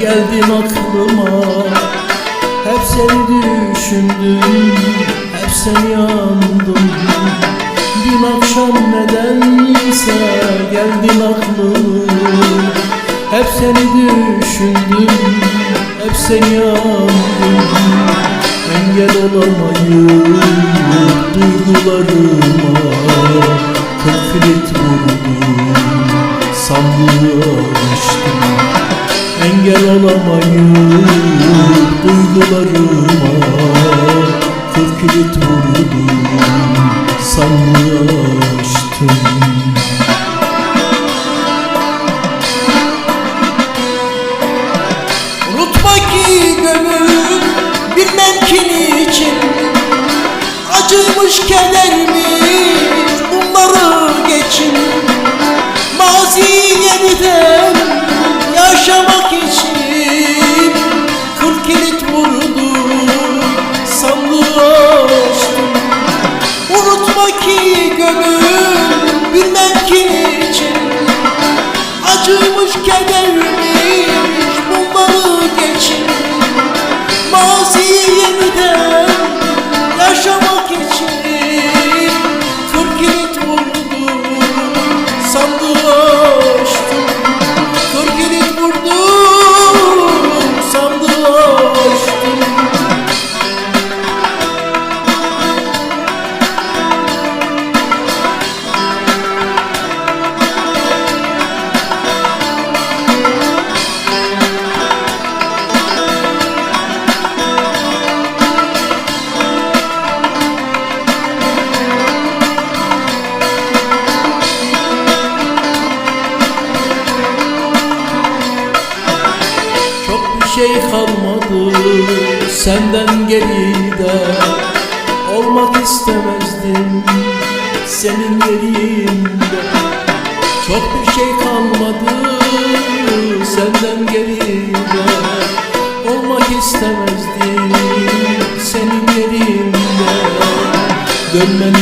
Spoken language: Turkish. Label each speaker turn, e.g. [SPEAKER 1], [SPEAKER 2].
[SPEAKER 1] geldin aklıma. Hep seni düşündüm Hep sen yandım Dün akşam nedense geldin aklıma. Hep seni düşündüm Hep sen yandım Engel olamayım duygularıma Kırk kilit vurdum. Sandığı açtım Engel olamayım duygularıma Kırk kilit vurdum sandığı
[SPEAKER 2] Kedermiş bunları
[SPEAKER 1] kalmadı. Senden geride Olmak istemezdim senin yerinde. Çok bir şey kalmadı senden geride Olmak istemezdim senin yerinde. Dönmeni